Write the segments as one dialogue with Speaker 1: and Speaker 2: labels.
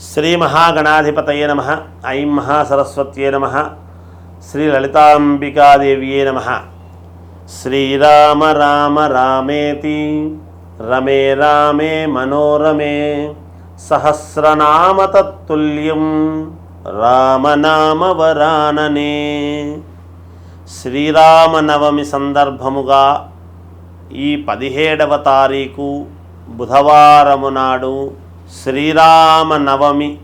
Speaker 1: శ్రీ మహాగణాధిపతయే నమ ఐం మహాసరస్వత్యే నమ శ్రీ లలితాంబికాదేవ్యే నమ. శ్రీరామ రామ రామేతి రమే రామే మనోరమే సహస్రనామ తత్తుల్యం రామనామ వరాననే శ్రీరామనవమి సందర్భముగా ఈ పదిహేడవ తారీఖు బుధవారము నాడు శ్రీరామనవమి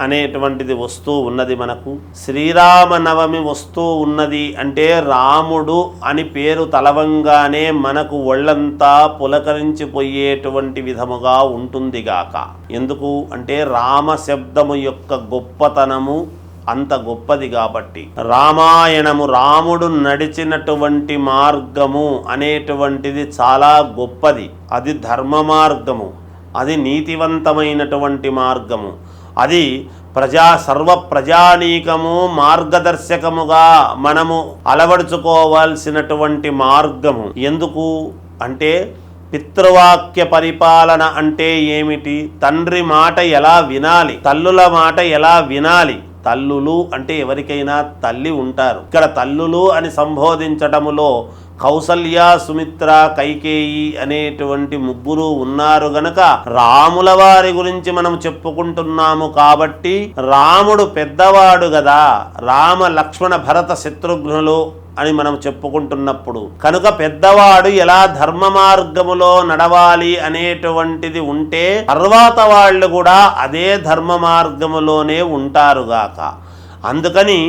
Speaker 1: అనేటువంటిది వస్తూ ఉన్నది మనకు. శ్రీరామనవమి వస్తూ ఉన్నది అంటే రాముడు అని పేరు తలవంగానే మనకు ఒళ్ళంతా పులకరించిపోయేటువంటి విధముగా ఉంటుందిగాక ఎందుకు? అంటే రామ శబ్దము యొక్క గొప్పతనము అంత గొప్పది కాబట్టి. రామాయణము రాముడు నడిచినటువంటి మార్గము అనేటువంటిది చాలా గొప్పది. అది ధర్మ మార్గము అది నీతివంతమైనటువంటి మార్గము. అది ప్రజా సర్వ ప్రజానీకము మార్గదర్శకముగా మనము అలవడుచుకోవాల్సినటువంటి మార్గము. ఎందుకు? అంటే పితృవాక్య పరిపాలన అంటే ఏమిటి? తండ్రి మాట ఎలా వినాలి? తల్లుల మాట ఎలా వినాలి? తల్లులు అంటే ఎవరికైనా తల్లి ఉంటారు. ఇక్కడ తల్లులు అని సంబోధించటములో కౌసల్య సుమిత్ర కైకేయి అనేటువంటి ముగ్గురు ఉన్నారు గనక రాముల వారి గురించి మనం చెప్పుకుంటున్నాము కాబట్టి రాముడు పెద్దవాడు కదా రామ లక్ష్మణ భరత శత్రుఘ్నులు అని మనం చెప్పుకుంటున్నప్పుడు కనుక పెద్దవాడు ఎలా ధర్మ మార్గములో నడవాలి అనేటువంటిది ఉంటే తర్వాత వాళ్ళు కూడా అదే ధర్మ మార్గములోనే ఉంటారుగాక అందుకని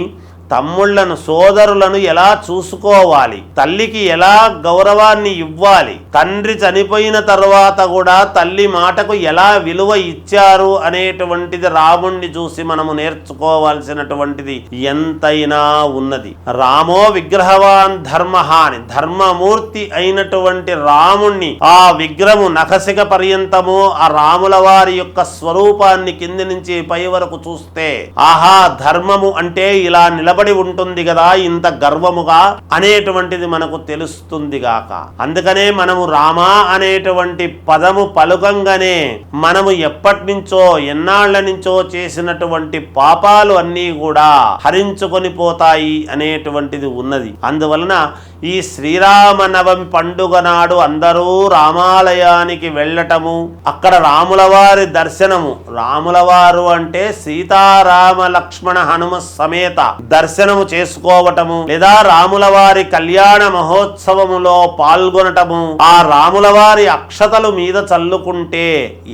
Speaker 1: తమ్ముళ్ళను సోదరులను ఎలా చూసుకోవాలి? తల్లికి ఎలా గౌరవాన్ని ఇవ్వాలి? తండ్రి చనిపోయిన తర్వాత కూడా తల్లి మాటకు ఎలా విలువ ఇచ్చారు అనేటువంటిది రాముణ్ణి చూసి మనము నేర్చుకోవాల్సినటువంటిది ఎంతైనా ఉన్నది. రామో విగ్రహవాన్ ధర్మహాని అని ధర్మమూర్తి అయినటువంటి రాముణ్ణి ఆ విగ్రహము నఖసిక పర్యంతము ఆ రాముల వారి యొక్క స్వరూపాన్ని కింది నుంచి పై వరకు చూస్తే ఆహా ధర్మము అంటే ఇలా నిలబడి ఉంటుంది కదా ఇంత గర్వముగా అనేటువంటిది మనకు తెలుస్తుంది గాక. అందుకనే మనము రామా అనేటువంటి పదము పలుకంగానే మనము ఎప్పటి నుంచో ఎన్నాళ్ళ నుంచో చేసినటువంటి పాపాలు అన్నీ కూడా హరించుకొని పోతాయి అనేటువంటిది ఉన్నది. అందువలన ఈ శ్రీరామనవమి పండుగ నాడు అందరూ రామాలయానికి వెళ్ళటము అక్కడ రాముల వారి దర్శనము. రాముల వారు అంటే సీతారామ లక్ష్మణ హనుమ సమేత దర్శనము చేసుకోవటము లేదా రాముల వారి కళ్యాణ మహోత్సవములో పాల్గొనటము ఆ రాముల వారి అక్షతలు మీద చల్లుకుంటే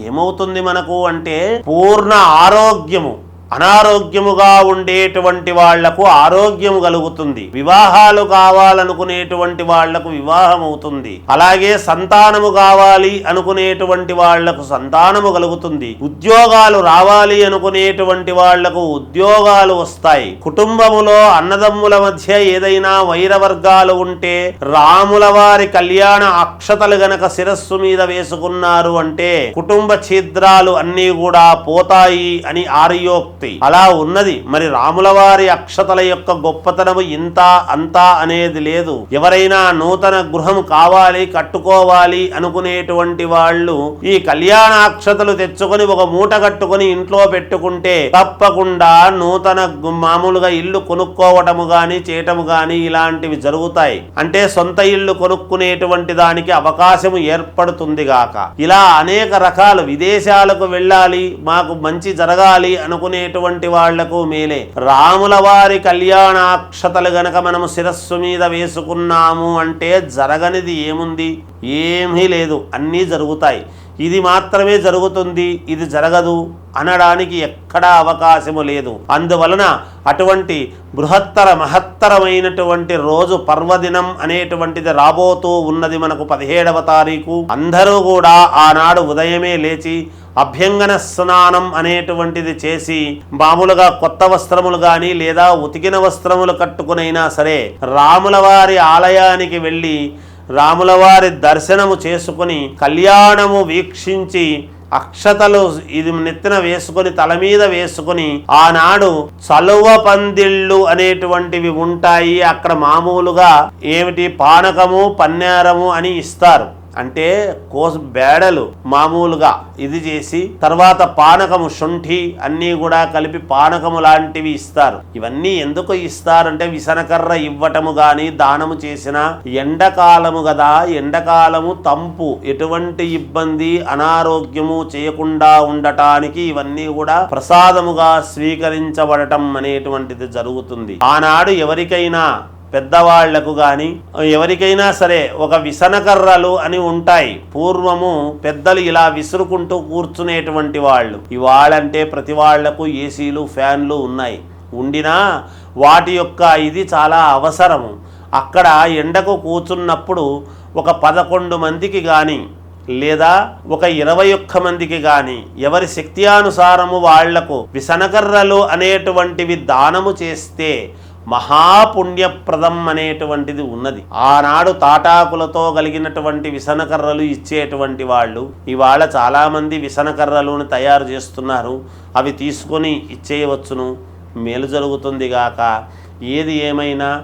Speaker 1: ఏమవుతుంది మనకు అంటే పూర్ణ ఆరోగ్యము. అనారోగ్యముగా ఉండేటువంటి వాళ్ళకు ఆరోగ్యం కలుగుతుంది. వివాహాలు కావాలనుకునేటువంటి వాళ్ళకు వివాహం అవుతుంది అలాగే సంతానము కావాలి అనుకునేటువంటి వాళ్ళకు సంతానము కలుగుతుంది. ఉద్యోగాలు రావాలి అనుకునేటువంటి వాళ్ళకు ఉద్యోగాలు వస్తాయి. కుటుంబములో అన్నదమ్ముల మధ్య ఏదైనా వైర వర్గాలు ఉంటే రాముల వారి కళ్యాణ అక్షతలు గనక శిరస్సు మీద వేసుకున్నారు అంటే కుటుంబ ఛిద్రాలు అన్నీ కూడా పోతాయి అని ఆర్యోక్తి అలా ఉన్నది. మరి రాముల వారి అక్షతల యొక్క గొప్పతనము ఇంత అంతా అనేది లేదు. ఎవరైనా నూతన గృహం కావాలి కట్టుకోవాలి అనుకునేటువంటి వాళ్ళు ఈ కళ్యాణ అక్షతలు తెచ్చుకొని ఒక మూట కట్టుకొని ఇంట్లో పెట్టుకుంటే తప్పకుండా నూతన మామూలుగా ఇల్లు కొనుక్కోవటము గాని చేయటము గాని ఇలాంటివి జరుగుతాయి. అంటే సొంత ఇల్లు కొనుక్కునేటువంటి దానికి అవకాశము ఏర్పడుతుంది గాక. ఇలా అనేక రకాలు విదేశాలకు వెళ్ళాలి మాకు మంచి జరగాలి అనుకునే అనుకునేటువంటి వాళ్ళకు మేలే. రాముల వారి కళ్యాణాక్షతలు గనక మనము శిరస్సు మీద వేసుకున్నాము అంటే జరగనిది ఏముంది? ఏమీ లేదు. అన్నీ జరుగుతాయి. ఇది మాత్రమే జరుగుతుంది. ఇది జరగదు అనడానికి ఎక్కడా అవకాశము లేదు. అందువలన అటువంటి బృహత్తర మహత్తరమైనటువంటి రోజు పర్వదినం అనేటువంటిది రాబోతూ ఉన్నది మనకు పదిహేడవ తారీఖు. అందరూ కూడా ఆనాడు ఉదయమే లేచి అభ్యంగన స్నానం అనేటువంటిది చేసి మామూలుగా కొత్త వస్త్రములు కానీ లేదా ఉతికిన వస్త్రములు కట్టుకునైనా సరే రాముల వారి ఆలయానికి వెళ్ళి రాములవారి దర్శనము చేసుకుని కళ్యాణము వీక్షించి అక్షతలు ఇది నెత్తిన వేసుకొని తల మీద వేసుకొని ఆనాడు చలువ పందిళ్ళు అనేటువంటివి ఉంటాయి. అక్కడ మామూలుగా ఏమిటి? పానకము పన్నేరము అని ఇస్తారు. అంటే కోస బేడలు మామూలుగా ఇది చేసి తర్వాత పానకము శుంఠి అన్నీ కూడా కలిపి పానకము లాంటివి ఇస్తారు. ఇవన్నీ ఎందుకు ఇస్తారంటే విసనకర్ర ఇవ్వటము గాని దానము చేసిన ఎండకాలము కదా ఎండకాలము తంపు. ఎటువంటి ఇబ్బంది అనారోగ్యము చేయకుండా ఉండటానికి ఇవన్నీ కూడా ప్రసాదముగా స్వీకరించబడటం అనేటువంటిది జరుగుతుంది. ఆనాడు ఎవరికైనా పెద్దవాళ్ళకు కానీ ఎవరికైనా సరే ఒక విసనకర్రలు అని ఉంటాయి. పూర్వము పెద్దలు ఇలా విసురుకుంటూ కూర్చునేటువంటి వాళ్ళు. ఇవాళంటే ప్రతి వాళ్ళకు ఏసీలు ఫ్యాన్లు ఉన్నాయి. ఉండినా వాటి యొక్క ఇది చాలా అవసరము. అక్కడ ఎండకు కూర్చున్నప్పుడు ఒక పదకొండు మందికి కానీ లేదా ఒక ఇరవై ఒక్క మందికి కానీ ఎవరి శక్తి అనుసారము వాళ్ళకు విసనకర్రలు అనేటువంటివి దానము చేస్తే మహాపుణ్యప్రదం అనేటువంటిది ఉన్నది. ఆనాడు తాటాకులతో కలిగినటువంటి విసనకర్రలు ఇచ్చేటువంటి వాళ్ళు ఇవాళ చాలామంది విసనకర్రలను తయారు చేస్తున్నారు. అవి తీసుకొని ఇచ్చేయవచ్చును. మేలు జరుగుతుంది గాక. ఏది ఏమైనా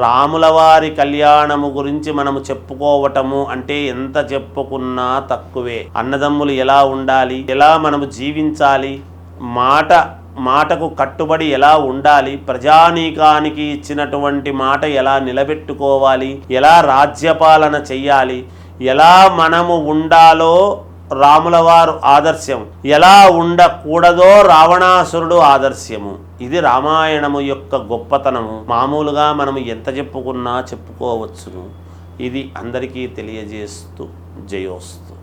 Speaker 1: రాముల వారి కళ్యాణము గురించి మనము చెప్పుకోవటము అంటే ఎంత చెప్పుకున్నా తక్కువే. అన్నదమ్ములు ఎలా ఉండాలి? ఎలా మనము జీవించాలి? మాట మాటకు కట్టుబడి ఎలా ఉండాలి? ప్రజానీకానికి ఇచ్చినటువంటి మాట ఎలా నిలబెట్టుకోవాలి? ఎలా రాజ్యపాలన చెయ్యాలి? ఎలా మనము ఉండాలో రాములవారు ఆదర్శం. ఎలా ఉండకూడదో రావణాసురుడు ఆదర్శము. ఇది రామాయణము యొక్క గొప్పతనము. మామూలుగా మనము ఎంత చెప్పుకున్నా చెప్పుకోవచ్చును. ఇది అందరికీ తెలియజేస్తూ జయోస్తు.